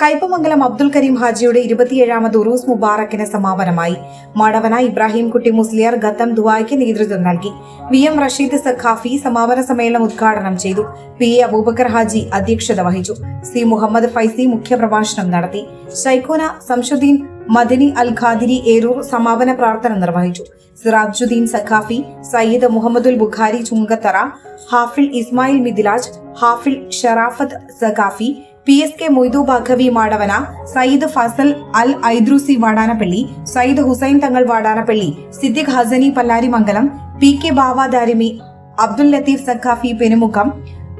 കയ്പമംഗലം അബ്ദുൽ കരീം ഹാജിയുടെ ഇരുപത്തിയേഴാമത് ഉറൂസ് മുബാറക്കിന് സമാപനമായി. മടവന ഇബ്രാഹിം കുട്ടി മുസ്ലിയാർ ഗത്തം ദുബായ്ക്ക് നേതൃത്വം നൽകി. വി എം റഷീദ് സഖാഫി സമാപന സമ്മേളനം ഉദ്ഘാടനം ചെയ്തു. പി എ അബൂബക്കർ ഹാജി അധ്യക്ഷത വഹിച്ചു. സി മുഹമ്മദ് ഫൈസി മുഖ്യപ്രഭാഷണം നടത്തി. ഷൈഖോന സംഷുദ്ദീൻ മദനി അൽ ഖാദിരി ഏരൂർ സമാപന പ്രാർത്ഥന നിർവഹിച്ചു. Sirajuddin Saqafi Sayyid Muhammadul Bukhari Chungathara Hafil Ismail Midilaj Hafil Sharafath Saqafi P S K Moidu Baqavi Madavana Sayyid Fazal Al Aidroosi Vadanappally Sayyid Hussain Thangal Vadanappally Siddique Hasani Pallarimangalam P K Bava Darimi Abdul Latheef Saqafi Perumukham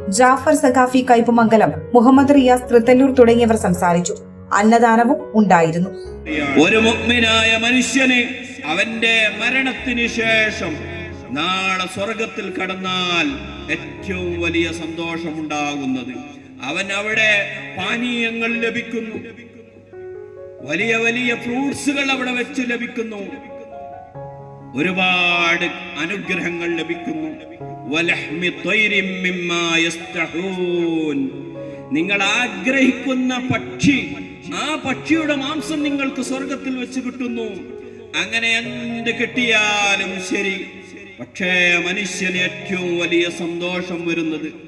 Jafar Saqafi Kaipamangalam Muhammad Riyas Thrithallur തുടങ്ങിയവർ സംസാരിച്ചു. അന്നദാനവും ഉണ്ടായിരുന്നു. ഒരു മുഗ്മിനായ മനുഷ്യന് അവന്റെ മരണത്തിന് ശേഷം നാളെ സ്വർഗത്തിൽ കടന്നാൽ ഏറ്റവും വലിയ സന്തോഷമുണ്ടാകുന്നത് അവൻ അവിടെ പാനീയങ്ങൾ ലഭിക്കുന്നു. വലിയ വലിയ ഫ്രൂട്ട്സുകൾ അവിടെ വെച്ച് ലഭിക്കുന്നു. ഒരുപാട് അനുഗ്രഹങ്ങൾ ലഭിക്കുന്നു. നിങ്ങൾ ആഗ്രഹിക്കുന്ന പക്ഷി ആ പക്ഷിയുടെ മാംസം നിങ്ങൾക്ക് സ്വർഗത്തിൽ വെച്ച് കിട്ടുന്നു. അങ്ങനെ എന്ത് കിട്ടിയാലും ശരി. പക്ഷേ മനുഷ്യന് ഏറ്റവും വലിയ സന്തോഷം വരുന്നത്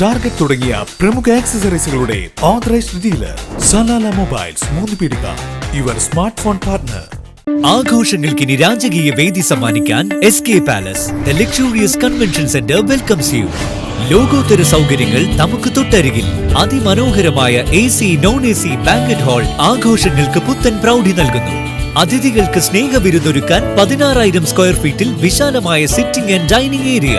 Target തുടങ്ങിയ പ്രമുഖ ആക്സസറീസുകളുടെ authorised dealer Salala mobiles Moonnupeedika your smart phone partner ആഘോഷങ്ങൾക്ക് ഇനി രാജകീയ വേദി സമ്മാനിക്കാൻ S K palace the luxurious convention centre welcomes you ലോകോത്തര സൗകര്യങ്ങൾ നമുക്ക് തൊട്ടരികിൽ. അതിമനോഹരമായ A C non A C banquet hall ആഘോഷങ്ങൾക്ക് പുത്തൻ പ്രൗഢി നൽകുന്നു. അതിഥികൾക്ക് സ്നേഹ വിരുന്നൊരുക്കാൻ പതിനാറായിരം സ്ക്വയർ ഫീറ്റിൽ വിശാലമായ സിറ്റിംഗ് ആൻഡ് ഡൈനിങ് ഏരിയ